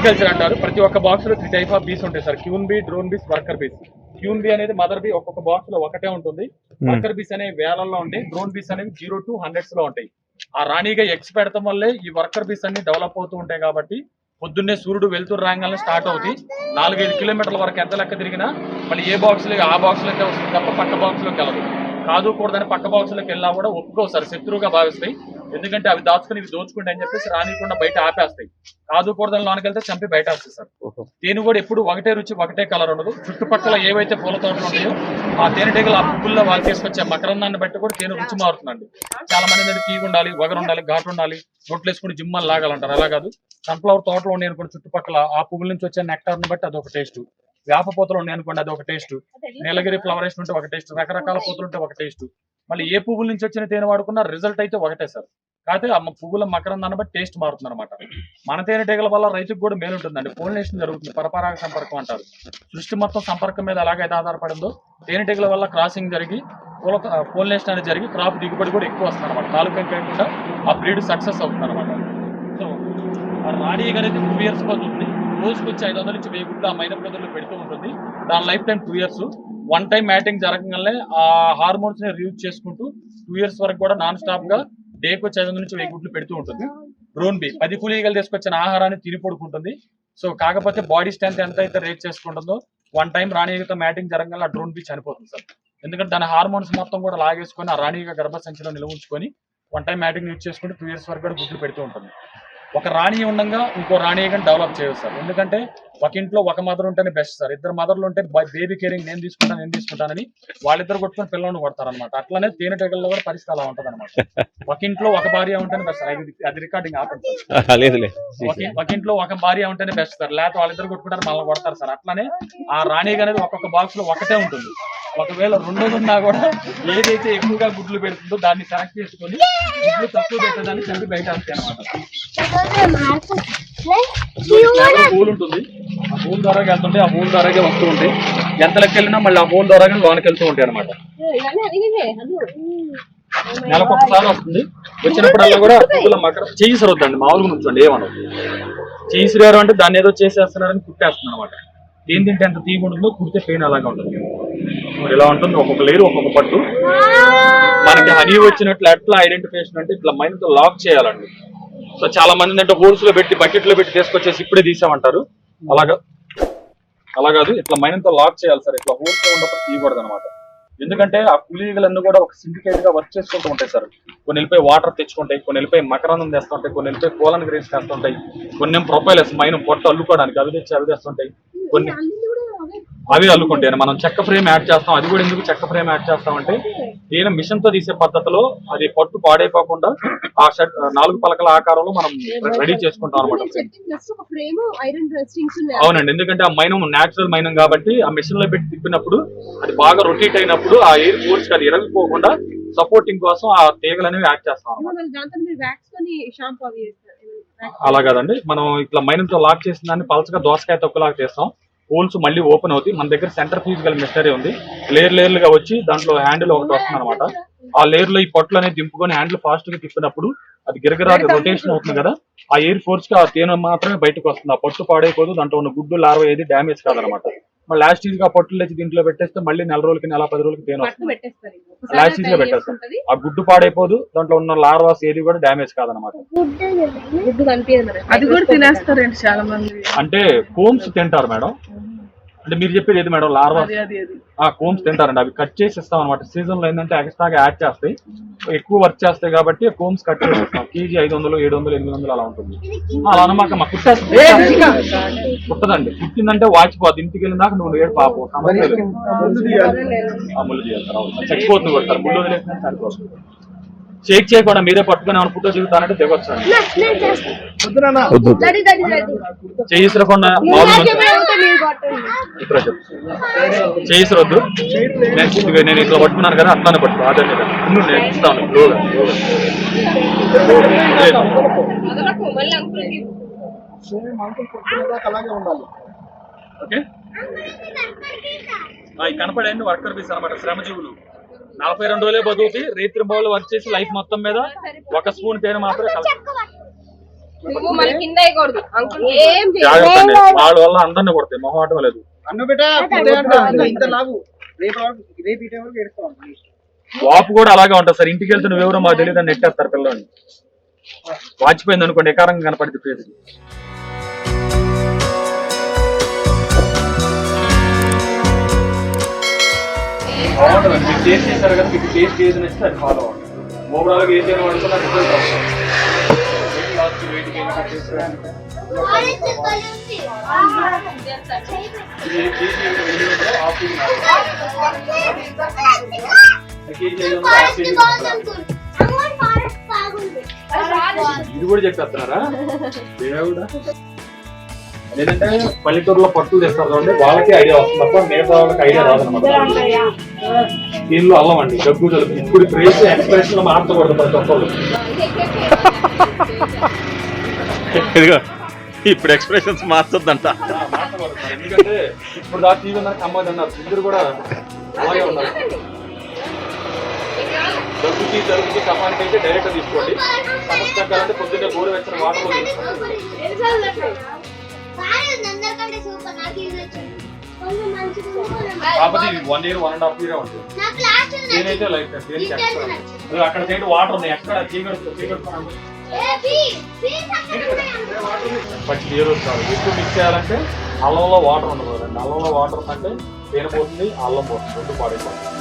Horticulture అంటారు. ప్రతి ఒక్క బాక్స్లో త్రీ టైప్ ఆఫ్ బీస్ ఉంటాయి sir. Queen bee drone bees worker bees queen bee అనేది మదర్ బీ ఒక్కొక్క బాక్స్లో ఒకటే ఉంటుంది. వర్కర్ బీస్ అనేవి వేలల్లో ఉంటాయి. డ్రోన్ బీస్ అనేవి జీరో టు హండ్రెడ్స్లో ఉంటాయి. ఆ రాణిగా ఎగ్స్ పెడతాం వల్లే ఈ వర్కర్ బీస్ అన్ని డెవలప్ అవుతూ ఉంటాయి కాబట్టి పొద్దున్నే సూర్యుడు వెళ్తురు రాగానే స్టార్ట్ అవుతాయి నాలుగైదు కిలోమీటర్ల వరకు ఎంత లెక్క తిరిగినా మళ్ళీ ఏ బాక్స్లో ఆ బాక్స్లోకి వస్తుంది తప్ప పక్క బాక్స్లోకి వెళ్ళదు. కాదుకూడదని పక్క బాక్స్లోకి వెళ్ళినా కూడా ఒప్పుకోసారు శత్రువుగా భావిస్తాయి. ఎందుకంటే అవి దాచుకుని ఇవి దోచుకుంటాయి అని చెప్పేసి రానికుండా బయట ఆపేస్తాయి. కాదుకూడదని లోనికి వెళ్తే చంపి బయట వేస్తాయి సార్ తేనె కూడా ఎప్పుడు ఒకటే రుచి ఒకటే కలర్ ఉండదు. చుట్టుపక్కల ఏవైతే పూల తోటలు ఉంటాయో ఆ తేనెటీగలు ఆ పువ్వుల్లో వాళ్ళు తీసుకొచ్చే మకరందాన్ని బట్టి కూడా తేనె రుచి మారుతుందండి. చాలా మంది ఏంటంటే తీగ ఉండాలి వగరు ఉండాలి ఘాటు ఉండాలి నోట్లు వేసుకుని జిమ్మని లాగాలంటారు. అలా కాదు. సన్ఫ్లవర్ తోటలు ఉన్నాయి అనుకోండి చుట్టుపక్కల ఆ పువ్వుల నుంచి వచ్చే నెక్టార్ని బట్టి అదొక టేస్ట్ వేప పూతలు ఉన్నాయి అనుకోండి అది ఒక టేస్ట్ నీలగిరి ఫ్లవరేషన్ ఉంటే ఒక టేస్ట్ రకరకాల పూతలు ఉంటే ఒక టేస్ట్ మళ్ళీ ఏ పువ్వుల నుంచి వచ్చిన తేనె వాడుకున్నా రిజల్ట్ అయితే ఒకటే సార్. కాకపోతే ఆ పువ్వుల మకరం దాన్ని బట్టి టేస్ట్ మారుతుంది అనమాట మన తేనెటీగల వల్ల రైతుకు కూడా మేలు ఉంటుందండి పోలినేషన్ జరుగుతుంది. పరపరాగ సంపర్కం అంటారు. సృష్టి మొత్తం సంపర్కం మీద ఎలాగైతే ఆధారపడిందో తేనెటీగల వల్ల క్రాసింగ్ జరిగి పూల పోలినేషన్ అనేది జరిగి క్రాప్ దిగుబడి కూడా ఎక్కువ వస్తుంది అనమాట తాలూకా కాకుండా ఆ బ్రీడ్ సక్సెస్ అవుతుంది అనమాట సో రాణి అనేది టూ ఇయర్స్ పడుతుంది రోజుకి వచ్చి ఐదు వందల నుంచి వెయ్యి గుడ్లు ఆ మైనర్ గదులు పెడుతూ ఉంటుంది. దాని life time two years one time mating జరగగానే ఆ హార్మోన్స్ని రియూజ్ చేసుకుంటూ టూ ఇయర్స్ వరకు కూడా నాన్ స్టాప్గా డేకి వచ్చి ఐదు వందల నుంచి వెయ్యి గుడ్లు పెడుతూ ఉంటుంది. డ్రోన్ బి పది కూలీగలు తీసుకొచ్చిన ఆహారాన్ని తిని పడుకుంటుంది. సో కాకపోతే బాడీ స్ట్రెంత్ ఎంత అయితే రేట్ చేసుకుంటుందో వన్ టైం రాణిగతో మ్యాటింగ్ జరగగానే ఆ డ్రోన్ బి చనిపోతుంది సార్. ఎందుకంటే దాని హార్మోన్స్ మొత్తం కూడా లాగేసుకొని ఆ రాణిగ గర్భసంచిలో నిల్వ ఉంచుకొని వన్ టైం మ్యాటింగ్ యూజ్ చేసుకుంటూ టూ ఇయర్స్ వరకు కూడా గుడ్లు పెడుతూ ఉంటుంది. ఒక రాణి ఉండగా ఇంకో రాణి కానీ డెవలప్ చేయవచ్చు సార్. ఎందుకంటే ఒక ఇంట్లో ఒక మదర్ ఉంటేనే బెస్ట్ సార్. ఇద్దరు మదర్లు ఉంటే బేబీ కేరింగ్ నేను తీసుకుంటాను నేను తీసుకుంటానని వాళ్ళిద్దరు కొట్టుకొని పిల్లల్ని కొడతారు అనమాట అట్లానే తేనెటీగల్లో కూడా పరిస్థితి అలా ఉంటది అనమాట ఒక ఇంట్లో ఒక భార్య ఉంటేనే బెస్ట్ సార్. అది- రికార్డింగ్ ఆపండి ఒక ఇంట్లో ఒక భార్య ఉంటేనే బెస్ట్ సార్. లేకపోతే వాళ్ళిద్దరు కొట్టుకుంటారు మళ్ళీ కొడతారు సార్. అట్లానే ఆ రాణి అనేది ఒక్కొక్క బాక్స్లో ఒకటే ఉంటుంది. ఒకవేళ రెండోది ఉన్నా కూడా ఏదైతే ఎక్కువగా గుడ్లు పెడుతుందో దాన్ని సెలెక్ట్ చేసుకొని గుడ్లు తక్కువ పెట్టేదాన్ని చంపి బయట అనమాట పూల్ ఉంటుంది. ఆ పూల్ ద్వారా వెళ్తుంటే ఆ పూల్ ద్వారాగే వస్తూ ఉంటాయి ఎంత లెక్క వెళ్ళినా మళ్ళీ ఆ పూల్ ద్వారా లోనికి వెళ్తూ ఉంటాయి అనమాట నెలకు ఒకసారి వస్తుంది. వచ్చినప్పుడల్లా కూడా పువ్వుల మకర చేయిసరొద్దండి మామూలుగా ఉంచండి ఏమనదు చేయిసిరారు అంటే దాన్ని ఏదో చేసేస్తున్నారని కుట్టేస్తుంది అనమాట దేని తింటే ఎంత తీగ ఉంటుందో కుడితే పెయిన్ అలాగే ఉంటుంది. ఇలా ఉంటుంది? ఒక్కొక్క లేరు ఒక్కొక్క పట్టు. మనకి హనీ వచ్చినట్లు ఎట్లా ఐడెంటిఫికేషన్ అంటే ఇట్లా మైండ్ లాక్ చేయాలండి. సో చాలా మంది అంటే హోల్స్లో పెట్టి బకెట్లో పెట్టి తీసుకొచ్చేసి ఇప్పుడే తీసామంటారు. అలాగా? అలా కాదు ఇట్లా మైనంత లాక్ చేయాలి సార్. ఇట్లా హోల్స్లో ఉన్నప్పుడు తీయకూడదు అనమాట ఎందుకంటే ఆ కూలీగలన్నీ కూడా ఒక సిండికేట్గా వర్క్ చేసుకుంటూ ఉంటాయి సార్. కొన్ని వెళ్ళిపోయి వాటర్ తెచ్చుకుంటాయి కొన్ని వెళ్ళిపోయి మకరాందం తెస్తుంటాయి కొన్ని వెళ్ళిపోయి కోలను గ్రీన్స్ తెస్తుంటాయి కొన్ని ప్రొఫైల్స్ మైన పొట్ట అల్లుకోవడానికి అవి తెచ్చి అవి తెస్తుంటాయి. కొన్ని అవి అల్లుకుంటాయి మనం చెక్క ఫ్రేమ్ యాడ్ చేస్తాం అది కూడా ఎందుకు చెక్క ఫ్రేమ్ యాడ్ చేస్తాం అంటే ఈయన మిషన్తో తీసే పద్ధతిలో అది పట్టు పాడైపోకుండా ఆ షర్ట్ నాలుగు పలకల ఆకారంలో మనం రెడీ చేసుకుంటాం అనమాట అవునండి ఎందుకంటే ఆ మైనం న్యాచురల్ మైనం కాబట్టి ఆ మిషన్లో పెట్టి తిప్పినప్పుడు అది బాగా రొటేట్ అయినప్పుడు ఆ ఎయిర్ ఫోర్స్ అది ఇరగిపోకుండా సపోర్టింగ్ కోసం ఆ తీగలు అనేవి యాడ్ చేస్తాం. అలా కాదండి మనం ఇట్లా మైనంతో లాక్ చేసిన దాన్ని పలచగా దోసకాయ తొక్కులాగా చేస్తాం. హోల్స్ మళ్ళీ ఓపెన్ అవుతాయి. మన దగ్గర సెంటర్ ఫీజ్ గల మిస్టరీ ఉంది. లేయర్ లేయర్లుగా వచ్చి దాంట్లో హ్యాండిల్ ఒకటి వస్తుంది అనమాట ఆ లేయర్లో ఈ పొట్లు అనేది దింపుకొని హ్యాండిల్ ఫాస్ట్గా తిప్పినప్పుడు అది గిరగిరా రొటేషన్ అవుతుంది కదా. ఆ ఎయిర్ ఫోర్స్కి ఆ తేనె మాత్రమే బయటకు వస్తుంది. ఆ పొట్టు పాడైపోదు. దాంట్లో ఉన్న గుడ్డు లార్వ ఏది డ్యామేజ్ కాదనమాట మళ్ళీ లాస్ట్గా ఆ పొట్టులు తెచ్చి దీంట్లో పెట్టేస్తే మళ్ళీ నెల రోజులకి నెల పది రోజులకి తేనె వస్తుంది. లాస్ట్గా తయారు పెట్టేస్తాం. ఆ గుడ్డు పాడైపోదు. దాంట్లో ఉన్న లార్వాస్ ఏది కూడా డ్యామేజ్ కాదనమాట అంటే కోమ్స్ తింటారు మేడం. అంటే మీరు చెప్పేది ఏది మేడం? లార్వా? అది అది అది. ఆ కోమ్స్ తింటారండి. అవి కట్ చేసి ఇస్తాం అనమాట సీజన్లో ఏంటంటే ఎక్స్ట్రాగా యాడ్ చేస్తాయి. ఎక్కువ వర్క్ చేస్తాయి కాబట్టి కోమ్స్ కట్ చేసి ఇస్తాం కేజీ ఐదు వందలు ఏడు వందలు ఎనిమిది వందలు అలా ఉంటుంది అలా అనమాక మా కుట్టేస్తుంది కుట్టదండి. కుట్టిందంటే వాచిపోద్ది ఇంటికి వెళ్ళిన దాకా నువ్వు ఏడు పాపం. ముళ్ళు సార్. చచ్చిపోతుంది కూడా సార్. ముళ్ళు వదిలేసిన సరిపోతుంది షేక్ చేయకుండా మీరే పట్టుకొని ఏమైనా పుట్ట దిగుతానంటే దిగొచ్చు చేయిసరకుండా చెప్పు. చేయిసరొద్దు. నేను నేను ఇట్లా పట్టుకున్నాను కదా అట్లానే పట్టుకో అదే నేను ఇస్తాను. ఓకే. ఈ కనపడండి వర్కర్ బీస్ అనమాట శ్రమజీవులు. నలభై రెండు రోజులే బతుకుతాయి. రేత్రి బావులు వర్క్ చేసి లైఫ్ మొత్తం మీద ఒక స్పూన్ తేనె మాత్రమే నువ్వు మన కింద వేయకూడదు. అంకుల్ ఏం జాగ్రత్త చేయదు అండి. వాళ్ళ వల్ల అందరిని కొడతాయి. మొహమాటం లేదు. అన్ను బిడ్డ ఇంత రేపు రేపు వరకు ఏడుస్తాం వాపు కూడా అలాగే ఉంటుంది సార్. ఇంటికి వెళ్తే నువ్వు ఎవరో మాకు తెలియదు అని నెట్టేస్తారు పిల్లల్ని. వాచిపోయింది అనుకోండి ఎకారంగా కనపడింది ఫేస్ బాగుంటుందండి మీరు టేస్ట్ చేశారు కదా మీకు టేస్ట్ ఏది నచ్చితే అది ఫాలో అవ్వండి ఓవరాల్గా ఏం చేయడం రిజల్ట్ అవుతుంది వెయిట్ వెయిట్ గెయిన్ వందలు హాఫ్ కేజీ ఇది కూడా చెప్పేస్తున్నారా? దేవుడా? లేదంటే పల్లెటూరులో పట్టులు తెస్తారు చూడండి వాళ్ళకి ఐడియా వస్తుంది తప్ప మిగతా వాళ్ళకి ఐడియా రాదనమాట దీనిలో అల్లం అండి దగ్గు జలుబు. ఇప్పుడు ప్రేస్ ఎక్స్ప్రెషన్లో మార్చకూడదు ప్రతి ఇదిగో ఇప్పుడు ఎక్స్ప్రెషన్స్ మార్చొద్దంట. ఎందుకంటే ఇప్పుడు దాకా టీవీ ఉన్నారు అమ్మాయి అన్నారు. ఇద్దరు కూడా అలాగే ఉన్నారు. దగ్గుకి జలుబుకి కఫానికి అయితే డైరెక్ట్ తీసుకోండి. సమస్య తగ్గాలంటే పొద్దున్నే గోరు వచ్చిన వాటర్ అందరికంటే కాకపోతే ఇది one year one and half year ఉంటుంది. నేనైతే ఎక్స్ట్రా అదిగో అక్కడ సైడ్ వాటర్ ఉన్నాయి ఎక్కడ చీకటి చీకటి బట్ క్లియర్ వస్తుంది ఎక్కువ మిక్స్ చేయాలంటే అల్లంలో వాటర్ ఉండదు కదండి. అల్లంలో వాటర్ ఉందంటే తేనె పోతుంది అల్లం పోతుంది రెండు పాడైపోతుంది